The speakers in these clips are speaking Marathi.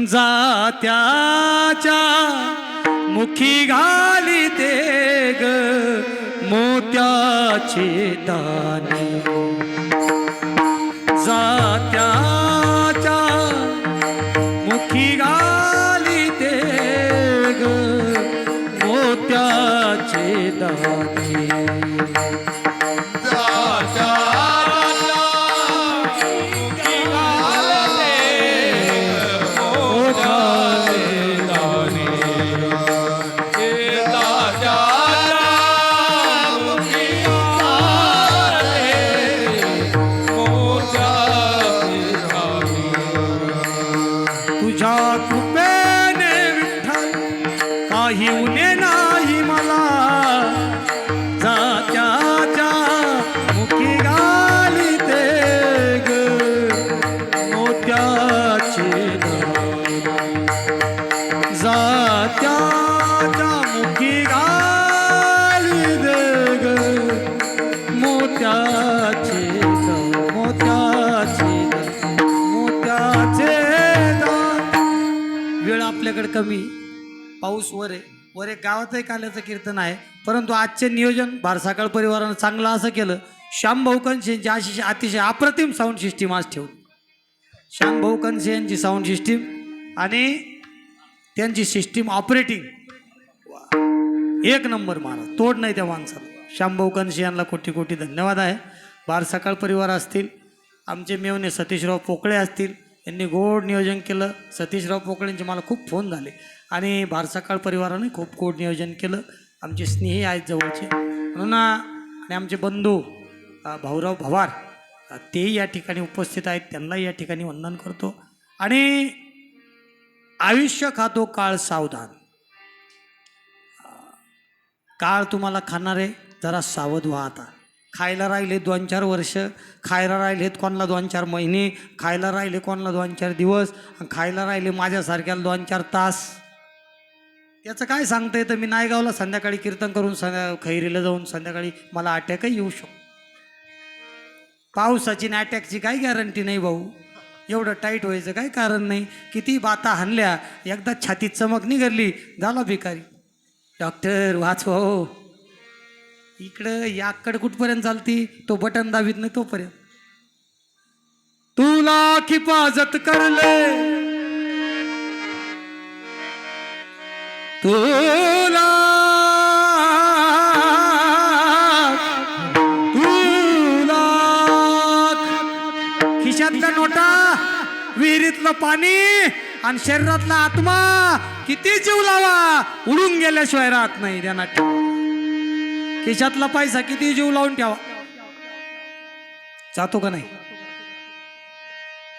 जात्याच्या मुखी घाली ते ग मोत्याचे दाणे जात्याच्या मुखी घाली ते ग मोत्याचे दाणे काही उणे नाही मला जात्याच्या मुखी घाली ते ग मोत्याचे दाणे. जात्याच्या मुखी घाली दे ग मोत्याचे दाणे. मोत्याचे मोत्याचे वेळ आपल्याकडे कमी पाऊस वर आहे. वर एक गावातही काल्याचं कीर्तन आहे. परंतु आजचे नियोजन भारसाकळ परिवारानं चांगलं असं केलं. श्यामभाऊ भाऊ यांची अतिशय अतिशय अप्रतिम साऊंड सिस्टीम आज ठेवू श्यामभाऊ भाऊ यांची साऊंड सिस्टीम आणि त्यांची सिस्टीम ऑपरेटिंग एक नंबर मारा. तोड नाही त्या माणसाला. श्यामभाऊ कंशी यांना कोटी कोटी धन्यवाद आहे. बार सकाळ परिवार असतील आमचे मेवणे सतीशराव पोकळे असतील यांनी गोड नियोजन केलं. सतीशराव पोकळेंचे मला खूप फोन झाले. आणि भारसाकाळ परिवाराने खूप गोड नियोजन केलं. आमचे स्नेही आहेत जवळचे. म्हणून आणि आमचे बंधू भाऊराव भवार तेही या ठिकाणी उपस्थित आहेत. त्यांनाही या ठिकाणी वंदन करतो. आणि आयुष्य खातो काळ सावधान. काळ तुम्हाला खाणारे जरा सावध व्हा आता. खायला राहिले दोन चार वर्ष खायला राहिलेत कोणाला दोन चार महिने खायला राहिले कोणाला दोन चार दिवस खायला राहिले माझ्यासारख्याला दोन चार तास. याचं काय सांगता येतं? मी नायगावला संध्याकाळी कीर्तन करून संध्या खैरीला जाऊन संध्याकाळी मला अटॅकही येऊ शकतो. पावसाची आणि अटॅकची काही गॅरंटी नाही भाऊ. एवढं टाईट व्हायचं काही कारण नाही? किती बाता हाणल्या एकदा छातीत चमक निघाली झाला भिकारी. डॉक्टर वाचवा हो. इकडं याकड कुठपर्यंत चालती? तो बटन दाबीत नाही तोपर्यंत. तुला हिफाजत करले. तुला तुला खिशातल्या नोटा विहिरीतलं पाणी आणि शरीरातला आत्मा किती जीव लावा उडून गेल्याशिवाय राहत नाही त्यांना खिशातला पैसा किती जीव लावून ठेवा? जातो का नाही?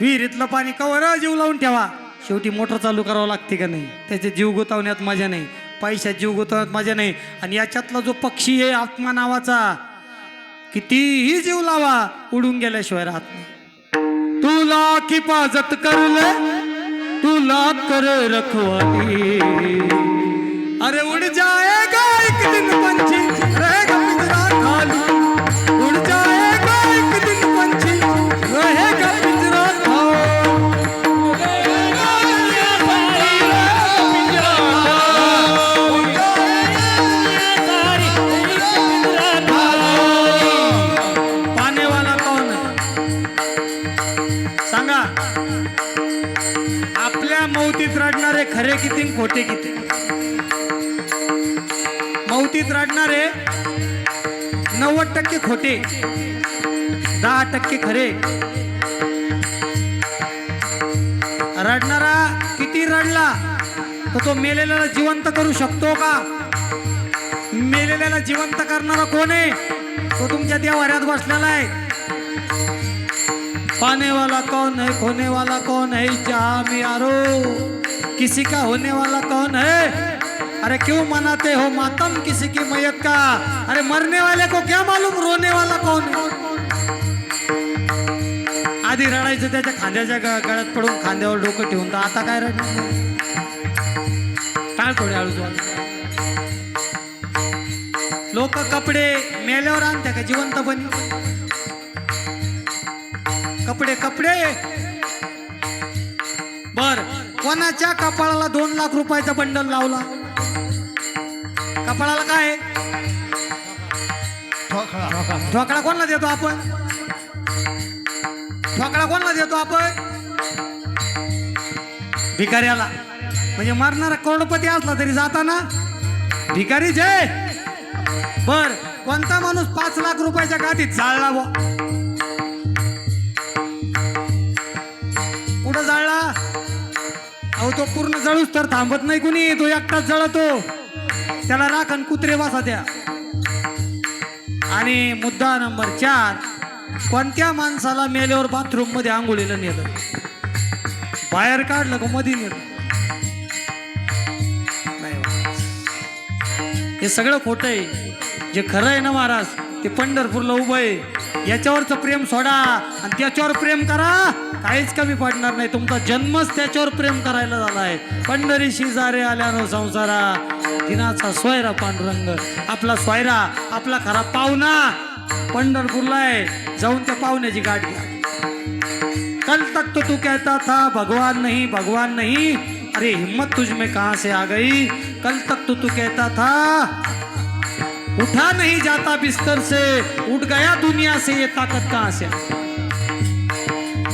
विहिरीतलं पाणी कवर जीव लावून ठेवा. शेवटी मोटर चालू करावं लागते का नाही? त्याचे जीव गुतावण्यात मजा नाही. पैशात जीव गुतवण्यात मजा नाही. आणि याच्यातला जो पक्षी आहे आत्मा नावाचा कितीही जीव लावा उडून गेल्याशिवाय राहत नाही. तुला हिफाजत करले तुला कर रखवाली. अरे उड़ जा. किती खोटे किती मौतीत रडणारे नव्वद टक्के खोटे दहा टक्के खरे. रडणारा किती रडला तर तो मेलेल्याला जिवंत करू शकतो का? मेलेल्याला जिवंत करणारा कोण आहे? तो तुमच्या त्या वाऱ्यात बसलेला आहे. पाने कोण है खोनेवाला कोण है जहाँ मी आरो किसी का होने वाला कौन है? अरे क्यों मनाते हो मातम किसी की मैयत का? अरे मरने वाले को क्या मालूम रोने वाला कौन है? आधी रडायचं त्याच्या खांद्याच्या ग- गळ्यात पडून खांद्यावर डोकं ठेवून तर आता काय रडणार? काय थोडे हळूच लोक कपडे मेल्यावर आणते का? जिवंत बनी. कपडे कपडे. कोणाच्या कपाळाला दोन लाख रुपयाचा बंडल लावला. कपाळाला काय? ठोकळा. कोणाला देतो आपण? ठोकळा कोणाला देतो आपण? भिकाऱ्याला. म्हणजे मरणारा करोडपती असला तरी जाताना भिकारी जय बर कोणता माणूस पाच लाख रुपयाच्या गादीत जाळला तो पूर्ण जळूस तर थांबत नाही कुणी. तो एकटाच जळतो. त्याला राखण कुत्रे वासा द्या. आणि मुद्दा नंबर चार कोणत्या माणसाला मेल्यावर बाथरूममध्ये आंघोळीला नेलं? बाहेर काढलं का मध्ये नेलं? नाही हे सगळं खोटं आहे. जे खरं आहे ना महाराज ते पंढरपूरला उभं आहे. याच्यावरचं प्रेम सोडा आणि त्याच्यावर प्रेम करा. काहीच कमी पडणार नाही. तुमचा जन्मच त्याच्यावर प्रेम करायला झालाय पंढरी शिजारे आल्यानो संसारा दिनाचा सोयरा पांडुरंग. आपला सोयरा आपला खरा पाहुणा पंढरपूरला आहे. जाऊन त्या पाहुण्याची गाठ घ्या. कल तक तो तू कहता था भगवान नहीं भगवान नहीं. अरे हिम्मत तुझ में कहां से आ गई? कल तक तो तू कहता था उठा नहीं जाता बिस्तर से. उठ गया दुनिया से ये ताकत कहां से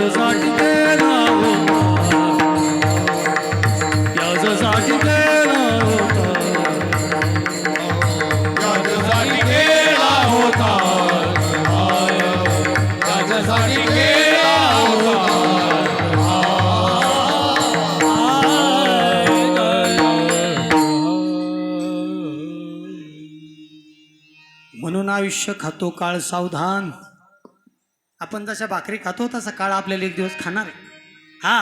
यासाठी होता. यासाठी होता. होता. होता. म्हणून आयुष्य खातो काळ सावधान. आपण जशा भाकरी खातो तसा काळ आपल्याला एक दिवस खाणार आहे. हा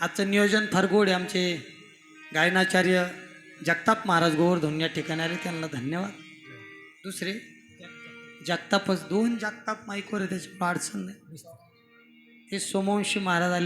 आजचं नियोजन फार गोड आहे. आमचे गायनाचार्य जगताप महाराज गोवर्धन या ठिकाणी आले त्यांना धन्यवाद. दुसरे जगतापच दोन जगताप माईकवर त्याची अडचण नाही ते सोमवंशी महाराज आले.